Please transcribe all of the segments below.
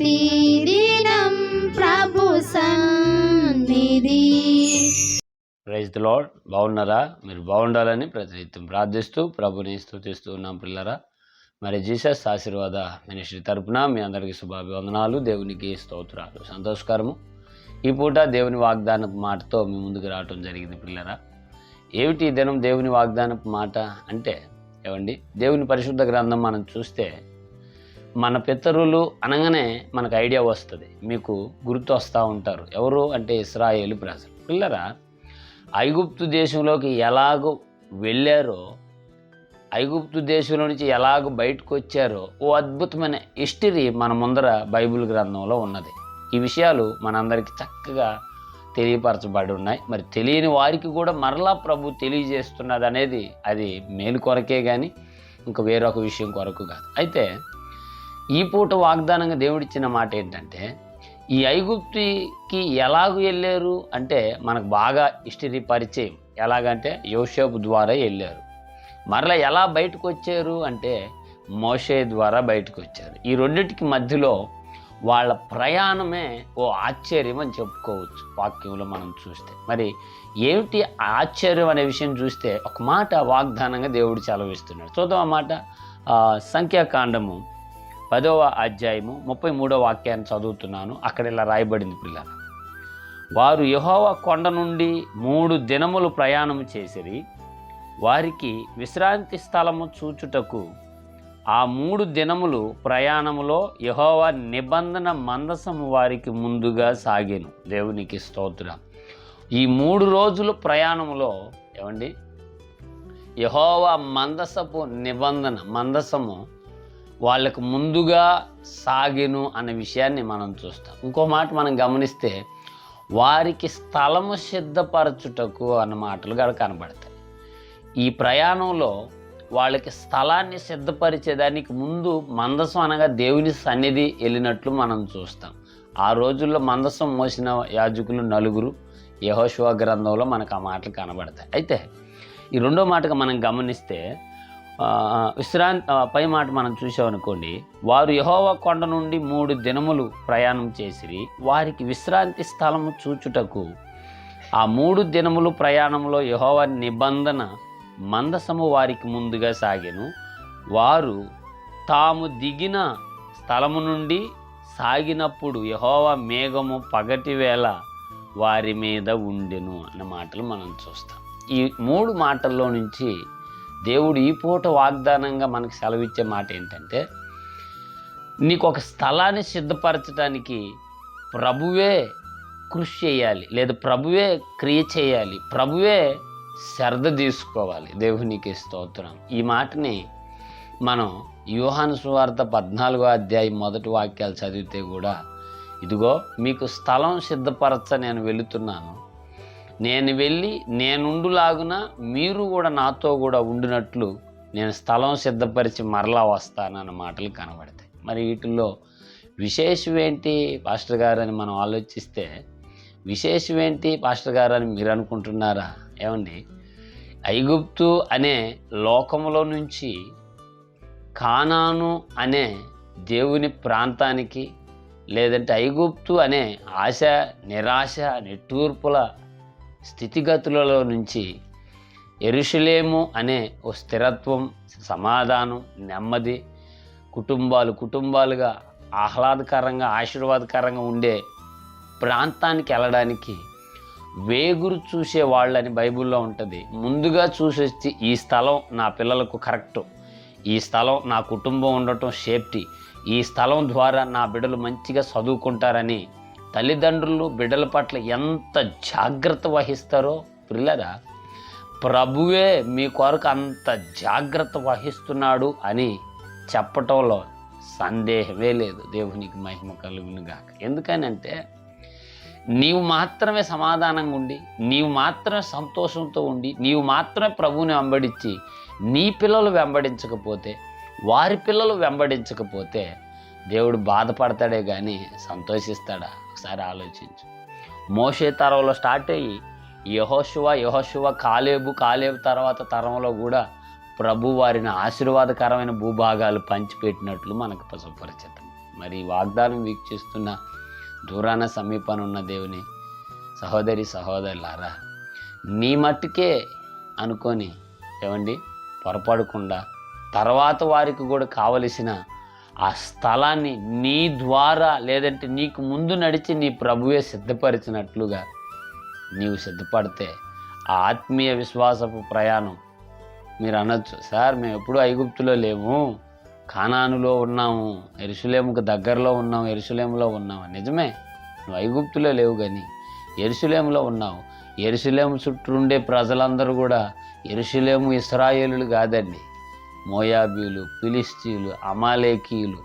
ప్రతిదినం ప్రభు సన్నిధి. Praise the lord బాగున్నారా? మీరు బాగుండాలని ప్రతినిత్యం ప్రార్థిస్తూ ప్రభుని స్తుతిస్తూ ఉన్నాం పిల్లరా. మరి జీసస్ ఆశీర్వాద మినిస్ట్రీ తరపున మీ అందరికీ శుభాభివందనాలు దేవునికి స్తోత్రాలు. సంతోషకరము. ఈ పూట దేవుని వాగ్దానపు మాటతో మీ ముందుకు రావటం జరిగింది పిల్లరా. ఏమిటి ఈ దినం దేవుని వాగ్దానపు మాట అంటే? ఏమండి? దేవుని పరిశుద్ధ గ్రంథం మనం చూస్తే మన పితరులు అనగానే మనకు ఐడియా వస్తుంది. మీకు గుర్తు వస్తూ ఉంటారు. ఎవరు అంటే ఇస్రాయేలు ప్రజలు. పిల్లరా ఐగుప్తు దేశంలోకి ఎలాగో వెళ్ళారో ఐగుప్తు దేశంలో నుంచి ఎలాగ బయటకు వచ్చారో ఓ అద్భుతమైన హిస్టరీ మన ముందర బైబిల్ గ్రంథంలో ఉన్నది. ఈ విషయాలు మనందరికీ చక్కగా తెలియపరచబడి ఉన్నాయి. మరి తెలియని వారికి కూడా మరలా ప్రభు తెలియజేస్తున్నది అనేది అది మేలు కొరకే కానీ ఇంకా వేరొక విషయం కొరకు కాదు. అయితే ఈ పూట వాగ్దానంగా దేవుడిచ్చిన మాట ఏంటంటే ఈ ఐగుప్తికి ఎలాగ వెళ్ళారు? అంటే మనకు బాగా హిస్టరీ పరిచయం. ఎలాగంటే యోషేపు ద్వారా వెళ్ళారు. మరలా ఎలా బయటకు వచ్చారు అంటే మోషే ద్వారా బయటకు వచ్చారు ఈ రెండింటికి మధ్యలో వాళ్ళ ప్రయాణమే ఓ ఆశ్చర్యం అని చెప్పుకోవచ్చు వాక్యంలో మనం చూస్తే. మరి ఏమిటి ఆశ్చర్యం అనే విషయం చూస్తే ఒక మాట వాగ్దానంగా దేవుడు చలవిస్తున్నాడు చూద్దాం ఆ మాట. సంఖ్యాకాండము పదవ అధ్యాయము ముప్పై మూడో వాక్యాన్ని చదువుతున్నాను. అక్కడ ఇలా రాయబడింది పిల్లల. వారు యహోవ కొండ నుండి మూడు దినములు ప్రయాణం చేసిరి. వారికి విశ్రాంతి స్థలము చూచుటకు ఆ మూడు దినములు ప్రయాణములో యహోవ నిబంధన మందసము వారికి ముందుగా సాగాను. దేవునికి స్తోత్రం. ఈ మూడు రోజులు ప్రయాణములో ఏమండి? యహోవ మందసపు నిబంధన మందసము వాళ్ళకు ముందుగా సాగెను అనే విషయాన్ని మనం చూస్తాం. ఇంకో మాట మనం గమనిస్తే వారికి స్థలము సిద్ధపరచుటకు అన్న మాటలు కూడా కనబడతాయి. ఈ ప్రయాణంలో వాళ్ళకి స్థలాన్ని సిద్ధపరిచేదానికి ముందు మందసం అనగా దేవుని సన్నిధి వెళ్ళినట్లు మనం చూస్తాం. ఆ రోజుల్లో మందసం మోసిన యాజకులు నలుగురు యహోశివ గ్రంథంలో మనకు ఆ మాటలు కనబడతాయి. అయితే ఈ రెండో మాటగా మనం గమనిస్తే విశ్రాంతి పై మాట మనం చూసామనుకోండి వారు యహోవా కొండ నుండి మూడు దినములు ప్రయాణం చేసిరి వారికి విశ్రాంతి స్థలము చూచుటకు. ఆ మూడు దినములు ప్రయాణంలో యహోవా నిబంధన మందసము వారికి ముందుగా సాగెను. వారు తాము దిగిన స్థలము నుండి సాగినప్పుడు యహోవా మేఘము పగటి వేళ వారి మీద ఉండెను అన్న మాటలు మనం చూస్తాం. ఈ మూడు మాటల్లో నుంచి దేవుడు ఈ పూట వాగ్దానంగా మనకు సెలవిచ్చే మాట ఏంటంటే నీకు ఒక స్థలాన్ని సిద్ధపరచడానికి ప్రభువే కృషి చేయాలి లేదా ప్రభువే క్రియ చేయాలి ప్రభువే శ్రద్ధ తీసుకోవాలి. దేవునికి స్తోత్రం. ఈ మాటని మనం యూహాను సువార్త పద్నాలుగో అధ్యాయం మొదటి వాక్యాలు చదివితే కూడా ఇదిగో మీకు స్థలం సిద్ధపరచ నేను వెళుతున్నాను నేను వెళ్ళి నేనుండులాగున మీరు కూడా నాతో కూడా ఉండినట్లు నేను స్థలం సిద్ధపరిచి మరలా వస్తానన్న మాటలు కనబడతాయి. మరి వీటిల్లో విశేషం ఏంటి పాస్టర్ గారు అని మనం ఆలోచిస్తే విశేషం ఏంటి పాస్టర్ గారు అని మీరు అనుకుంటున్నారా? ఏమండి? ఐగుప్తు అనే లోకంలో నుంచి కానాను అనే దేవుని ప్రాంతానికి లేదంటే ఐగుప్తు అనే ఆశ నిరాశ నిట్టూర్పుల స్థితిగతులలో నుంచి ఎరుషులేము అనే ఓ స్థిరత్వం సమాధానం నెమ్మది కుటుంబాలు కుటుంబాలుగా ఆహ్లాదకరంగా ఆశీర్వాదకరంగా ఉండే ప్రాంతానికి వెళ్ళడానికి వేగురు చూసే వాళ్ళని బైబిల్లో ఉంటుంది. ముందుగా చూసేస్తే ఈ స్థలం నా పిల్లలకు కరెక్టు. ఈ స్థలం నా కుటుంబం ఉండటం సేఫ్టీ. ఈ స్థలం ద్వారా నా బిడ్డలు మంచిగా చదువుకుంటారని తల్లిదండ్రులు బిడ్డల పట్ల ఎంత జాగ్రత్త వహిస్తారో పిల్లరా ప్రభువే మీ కొరకు అంత జాగ్రత్త వహిస్తున్నాడు అని చెప్పటంలో సందేహమే లేదు. దేవునికి మహిమ కలుగునుగాక ఎందుకనంటే నీవు మాత్రమే సమాధానంగా ఉండి నీవు మాత్రమే సంతోషంతో ఉండి నీవు మాత్రమే ప్రభువుని వెంబడించి నీ పిల్లలు వెంబడించకపోతే వారి పిల్లలు వెంబడించకపోతే దేవుడు బాధపడతాడే కానీ సంతోషిస్తాడా? ఒకసారి ఆలోచించు. మోషే తరంలో స్టార్ట్ అయ్యి యహోశువ యహోశువ కాలేబు కాలేబు తర్వాత తరంలో కూడా ప్రభు వారిని ఆశీర్వాదకరమైన భూభాగాలు పంచిపెట్టినట్లు మనకు పశుపరిచితం మరి వాగ్దానం వీక్షిస్తున్న దూరాన సమీపాన్ని ఉన్న దేవుని సహోదరి సహోదరులారా నీ మట్టుకే అనుకొని ఏమండి? పొరపడకుండా తర్వాత వారికి కూడా కావలసిన ఆ స్థలాన్ని నీ ద్వారా లేదంటే నీకు ముందు నడిచి నీ ప్రభువే సిద్ధపరిచినట్లుగా నీవు సిద్ధపడితే ఆ ఆత్మీయ విశ్వాసపు ప్రయాణం మీరు అనొచ్చు. సార్ మేము ఎప్పుడూ ఐగుప్తులో లేము. కానానులో ఉన్నాము. ఎరుసలేముకు దగ్గరలో ఉన్నాము. ఎరుసలేములో ఉన్నాము. నిజమే. నువ్వు ఐగుప్తులో లేవు కానీ ఎరుసలేములో ఉన్నావు. ఎరుసలేము చుట్టూ ఉండే ప్రజలందరూ కూడా ఎరుసలేము ఇస్రాయేలు కాదండి. మోయాబీలు ఫిలిస్తీలు అమాలేకీలు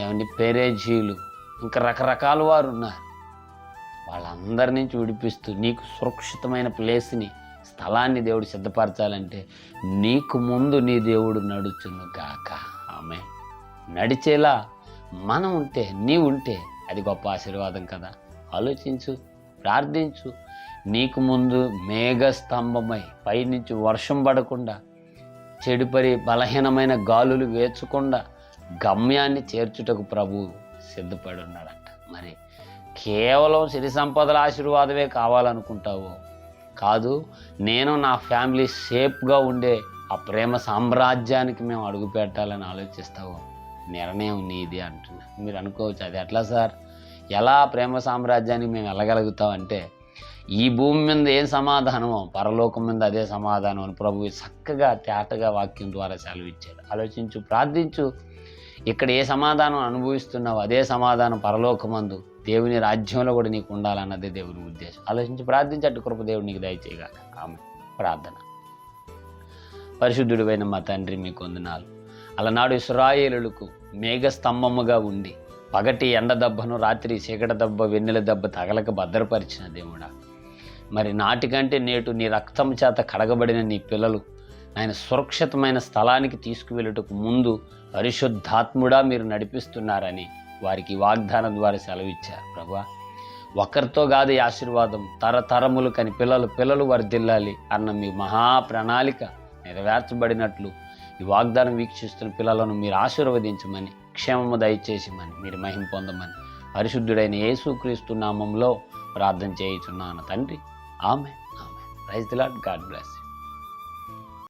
ఏమండి పెరేజీలు ఇంకా రకరకాల వారు ఉన్నారు. వాళ్ళందరి నుంచి విడిపిస్తూ నీకు సురక్షితమైన ప్లేస్ని స్థలాన్ని దేవుడు సిద్ధపరచాలంటే నీకు ముందు నీ దేవుడు నడుచును గాక. ఆమె నడిచేలా మనం ఉంటే నీ ఉంటే అది గొప్ప ఆశీర్వాదం కదా. ఆలోచించు ప్రార్థించు. నీకు ముందు మేఘ స్తంభమై పైనుంచి వర్షం పడకుండా చెడుపరి బలహీనమైన గాలులు వేచకుండా గమ్యాన్ని చేర్చుటకు ప్రభు సిద్ధపడి ఉన్నాడంట మరి కేవలం సిరి సంపదల ఆశీర్వాదమే కావాలనుకుంటావు? కాదు నేను నా ఫ్యామిలీ సేఫ్గా ఉండే ఆ ప్రేమ సామ్రాజ్యానికి మేము అడుగు పెట్టాలని ఆలోచిస్తావు? నిర్ణయం నీది అంటున్నా. మీరు అనుకోవచ్చు అది ఎట్లా సార్? ఎలా ప్రేమ సామ్రాజ్యానికి మేము వెళ్ళగలుగుతాం అంటే ఈ భూమి మీద ఏం సమాధానమో పరలోకం మీద అదే సమాధానం అని ప్రభు చక్కగా తేటగా వాక్యం ద్వారా సెలవిచ్చాడు. ఆలోచించు ప్రార్థించు. ఇక్కడ ఏ సమాధానం అనుభవిస్తున్నావు అదే సమాధానం పరలోకమందు దేవుని రాజ్యంలో కూడా నీకు ఉండాలన్నదే దేవుని ఉద్దేశం. ఆలోచించి ప్రార్థించట్టు కృప దేవుడు నీకు దయచేయగా ఆమె ప్రార్థన. పరిశుద్ధుడివైన మా తండ్రి మీకు వందనాలు. అలనాడు ఇస్రాయేలులకు మేఘ స్తంభముగా ఉండి పగటి ఎండ దెబ్బను రాత్రి చీకటి దెబ్బ వెన్నెల దెబ్బ తగలక భద్రపరిచిన దేవుడా. మరి నాటికంటే నేటు నీ రక్తం చేత కడగబడిన నీ పిల్లలు ఆయన సురక్షితమైన స్థలానికి తీసుకువెళ్ళుటకు ముందు పరిశుద్ధాత్ముడా మీరు నడిపిస్తున్నారని వారికి వాగ్దానం ద్వారా సెలవిచ్చారు. ప్రభా ఒకరితో కాదు ఈ ఆశీర్వాదం తరతరములు కని పిల్లలు పిల్లలు వర్ధిల్లాలి అన్న మీ మహా ప్రణాళిక నెరవేర్చబడినట్లు ఈ వాగ్దానం వీక్షిస్తున్న పిల్లలను మీరు ఆశీర్వదించమని క్షేమము దయచేసిమని మీరు మహిం పొందమని పరిశుద్ధుడైన యేసుక్రీస్తు నామంలో ప్రార్థన చేయుచున్నాను. తండ్రి ఆమె ఆమె raise the Lord God bless